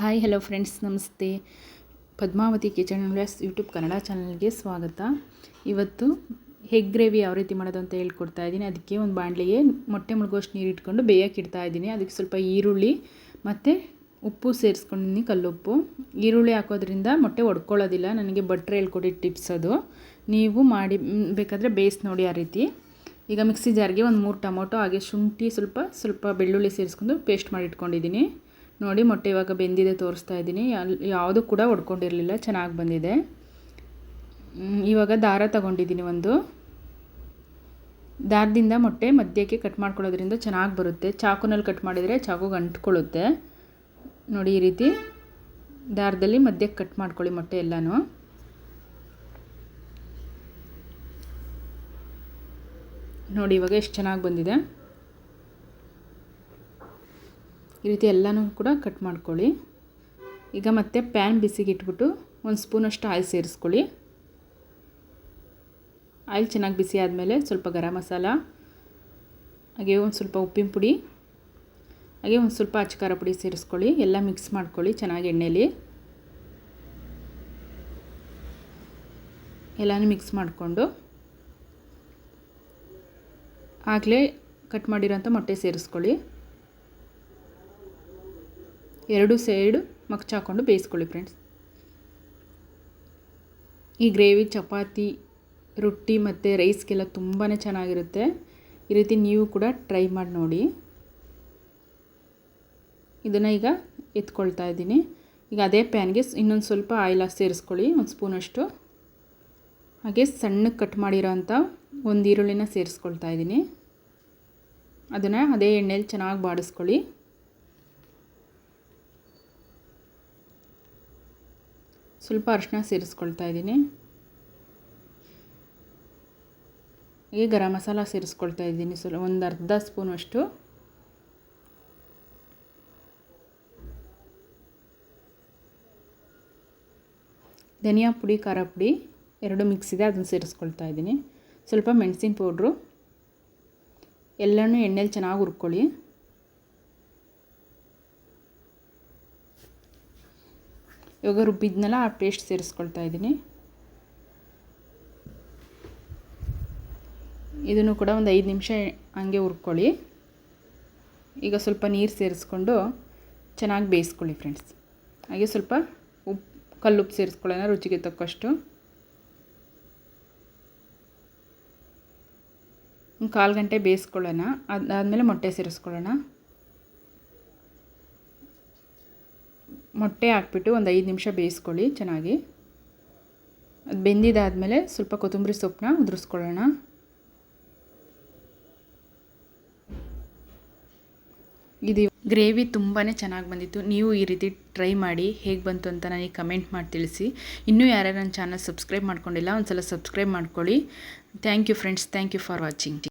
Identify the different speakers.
Speaker 1: Hi hello friends ನಮಸ್ತೆ. Padmavati kitchen ವ್ಯಾಸ್ YouTube Kannada ಚಾನಲ್ಗೆ ಸ್ವಾಗತ. ಇವತ್ತು ಹೆಗ್ ಗ್ರೇವಿ ಯಾವ ರೀತಿ ಮಾಡೋದು ಅಂತ ಹೇಳ್ಕೊಡ್ತಾ ಇದ್ದೀನಿ. ಅದಕ್ಕೆ ಒಂದು ಬಾಣಲಿಗೆ ಮೊಟ್ಟೆ ಮುಳುಗೋಷ್ಟು ನೀರು ಇಟ್ಕೊಂಡು ಬೇಯಕ್ಕೆ ಇಡ್ತಾ ಇದ್ದೀನಿ. ಅದಕ್ಕೆ ಸ್ವಲ್ಪ ಈರುಳ್ಳಿ ಮತ್ತು ಉಪ್ಪು ಸೇರಿಸ್ಕೊಂಡಿದ್ದೀನಿ ಕಲ್ಲುಪ್ಪು. ಈರುಳ್ಳಿ ಹಾಕೋದ್ರಿಂದ ಮೊಟ್ಟೆ ಒಡ್ಕೊಳ್ಳೋದಿಲ್ಲ. ನನಗೆ ಬಟ್ರೆ ಹೇಳ್ಕೊಡಿ ಟಿಪ್ಸ್ ಅದು. ನೀವು ಮಾಡಿ ಬೇಕಾದರೆ ಬೇಯಿಸಿ ನೋಡಿ ಆ ರೀತಿ. ಈಗ ಮಿಕ್ಸಿ ಜಾರ್ಗೆ ಒಂದು ಮೂರು ಟೊಮೊಟೊ, ಹಾಗೆ ಶುಂಠಿ ಸ್ವಲ್ಪ ಸ್ವಲ್ಪ ಬೆಳ್ಳುಳ್ಳಿ ಸೇರಿಸ್ಕೊಂಡು ಪೇಸ್ಟ್ ಮಾಡಿ ಇಟ್ಕೊಂಡಿದ್ದೀನಿ. ನೋಡಿ, ಮೊಟ್ಟೆ ಇವಾಗ ಬೆಂದಿದೆ, ತೋರಿಸ್ತಾ ಇದ್ದೀನಿ. ಯಾವುದು ಕೂಡ ಒಡ್ಕೊಂಡಿರಲಿಲ್ಲ, ಚೆನ್ನಾಗಿ ಬಂದಿದೆ. ಇವಾಗ ದಾರ ತಗೊಂಡಿದ್ದೀನಿ ಒಂದು. ದಾರದಿಂದ ಮೊಟ್ಟೆ ಮಧ್ಯಕ್ಕೆ ಕಟ್ ಮಾಡ್ಕೊಳ್ಳೋದ್ರಿಂದ ಚೆನ್ನಾಗಿ ಬರುತ್ತೆ. ಚಾಕುನಲ್ಲಿ ಕಟ್ ಮಾಡಿದರೆ ಚಾಕುಗೆ ಅಂಟ್ಕೊಳ್ಳುತ್ತೆ. ನೋಡಿ, ಈ ರೀತಿ ದಾರದಲ್ಲಿ ಮಧ್ಯಕ್ಕೆ ಕಟ್ ಮಾಡ್ಕೊಳ್ಳಿ ಮೊಟ್ಟೆ ಎಲ್ಲನೂ. ನೋಡಿ, ಇವಾಗ ಎಷ್ಟು ಚೆನ್ನಾಗಿ ಬಂದಿದೆ. ಈ ರೀತಿ ಎಲ್ಲನೂ ಕೂಡ ಕಟ್ ಮಾಡ್ಕೊಳ್ಳಿ. ಈಗ ಮತ್ತೆ ಪ್ಯಾನ್ ಬಿಸಿಗೆ ಇಟ್ಬಿಟ್ಟು ಒಂದು ಸ್ಪೂನಷ್ಟು ಆಯಿಲ್ ಸೇರಿಸ್ಕೊಳ್ಳಿ. ಆಯಿಲ್ ಚೆನ್ನಾಗಿ ಬಿಸಿ ಆದಮೇಲೆ ಸ್ವಲ್ಪ ಗರಂ ಮಸಾಲ, ಹಾಗೆ ಒಂದು ಸ್ವಲ್ಪ ಉಪ್ಪಿನ ಪುಡಿ, ಹಾಗೆ ಒಂದು ಸ್ವಲ್ಪ ಅಚ್ಚಕಾರ ಪುಡಿ ಸೇರಿಸ್ಕೊಳ್ಳಿ. ಎಲ್ಲ ಮಿಕ್ಸ್ ಮಾಡ್ಕೊಳ್ಳಿ ಚೆನ್ನಾಗಿ ಎಣ್ಣೆಲಿ. ಎಲ್ಲನೂ ಮಿಕ್ಸ್ ಮಾಡಿಕೊಂಡು. ಆಗಲೇ ಕಟ್ ಮಾಡಿರೋಂಥ ಮೊಟ್ಟೆ ಸೇರಿಸ್ಕೊಳ್ಳಿ. ಎರಡು ಸೈಡು ಮಗ್ಚಾಕೊಂಡು ಬೇಯಿಸ್ಕೊಳ್ಳಿ ಫ್ರೆಂಡ್ಸ್ ಈ ಗ್ರೇವಿ, ಚಪಾತಿ, ರೊಟ್ಟಿ ಮತ್ತು ರೈಸ್ಗೆಲ್ಲ ತುಂಬಾ ಚೆನ್ನಾಗಿರುತ್ತೆ. ಈ ರೀತಿ ನೀವು ಕೂಡ ಟ್ರೈ ಮಾಡಿ ನೋಡಿ. ಇದನ್ನು ಈಗ ಎತ್ಕೊಳ್ತಾ ಇದ್ದೀನಿ. ಈಗ ಅದೇ ಪ್ಯಾನ್ಗೆ ಇನ್ನೊಂದು ಸ್ವಲ್ಪ ಆಯಿಲ್ ಸೇರಿಸ್ಕೊಳ್ಳಿ, ಒಂದು ಸ್ಪೂನಷ್ಟು ಹಾಗೆ ಸಣ್ಣಕ್ಕೆ ಕಟ್ ಮಾಡಿರೋ ಅಂಥ ಒಂದು ಈರುಳ್ಳಿನ ಸೇರಿಸ್ಕೊಳ್ತಾ ಇದ್ದೀನಿ. ಅದನ್ನು ಅದೇ ಎಣ್ಣೆಯಲ್ಲಿ ಚೆನ್ನಾಗಿ ಬಾಡಿಸ್ಕೊಳ್ಳಿ. ಸ್ವಲ್ಪ ಅರಿಶಿನ ಸೇರಿಸ್ಕೊಳ್ತಾ ಇದ್ದೀನಿ. ಹಾಗೆ ಗರಂ ಮಸಾಲ ಸೇರಿಸ್ಕೊಳ್ತಾ ಇದ್ದೀನಿ. ಸ್ವಲ್ಪ ಒಂದು ಅರ್ಧ ಸ್ಪೂನಷ್ಟು ಧನಿಯಾ ಪುಡಿ, ಖಾರ ಪುಡಿ ಎರಡು ಮಿಕ್ಸ್ ಇದೆ, ಅದನ್ನು ಸೇರಿಸ್ಕೊಳ್ತಾ ಇದ್ದೀನಿ. ಸ್ವಲ್ಪ ಮೆಣಸಿನ ಪೌಡ್ರು. ಎಲ್ಲನೂ ಎಣ್ಣೆಲಿ ಚೆನ್ನಾಗಿ ಹುರ್ಕೊಳ್ಳಿ. ಇವಾಗ ರುಬ್ಬಿದ್ನಲ್ಲ ಆ ಪೇಸ್ಟ್ ಸೇರಿಸ್ಕೊಳ್ತಾ ಇದ್ದೀನಿ. ಇದನ್ನು ಕೂಡ ಒಂದು ಐದು ನಿಮಿಷ ಹಂಗೆ ಹುರ್ಕೊಳ್ಳಿ. ಈಗ ಸ್ವಲ್ಪ ನೀರು ಸೇರಿಸ್ಕೊಂಡು ಚೆನ್ನಾಗಿ ಬೇಯಿಸ್ಕೊಳ್ಳಿ ಫ್ರೆಂಡ್ಸ್. ಹಾಗೆ ಸ್ವಲ್ಪ ಉಪ್ಪು ಕಲ್ಲುಪ್ಪು ಸೇರಿಸ್ಕೊಳ್ಳೋಣ ರುಚಿಗೆ ತಕ್ಕಷ್ಟು. ಕಾಲು ಗಂಟೆ ಬೇಯಿಸ್ಕೊಳ್ಳೋಣ ಅದಾದಮೇಲೆ ಮೊಟ್ಟೆ ಸೇರಿಸ್ಕೊಳ್ಳೋಣ. ಮೊಟ್ಟೆ ಹಾಕ್ಬಿಟ್ಟು ಒಂದು ಐದು ನಿಮಿಷ ಬೇಯಿಸ್ಕೊಳ್ಳಿ ಚೆನ್ನಾಗಿ. ಅದು ಬೆಂದಿದ್ದಾದಮೇಲೆ ಸ್ವಲ್ಪ ಕೊತ್ತಂಬರಿ ಸೊಪ್ಪನ್ನ ಉದುರಿಸ್ಕೊಳ್ಳೋಣ. ಇದು ಗ್ರೇವಿ ತುಂಬಾ ಚೆನ್ನಾಗಿ ಬಂದಿತ್ತು. ನೀವು ಈ ರೀತಿ ಟ್ರೈ ಮಾಡಿ ಹೇಗೆ ಬಂತು ಅಂತ ನನಗೆ ಕಮೆಂಟ್ ಮಾಡಿ ತಿಳಿಸಿ. ಇನ್ನೂ ಯಾರ್ಯಾರು ನನ್ನ ಚಾನಲ್ ಸಬ್ಸ್ಕ್ರೈಬ್ ಮಾಡ್ಕೊಂಡಿಲ್ಲ ಒಂದು ಸಲ ಸಬ್ಸ್ಕ್ರೈಬ್ ಮಾಡ್ಕೊಳ್ಳಿ. Thank you friends, thank you for watching.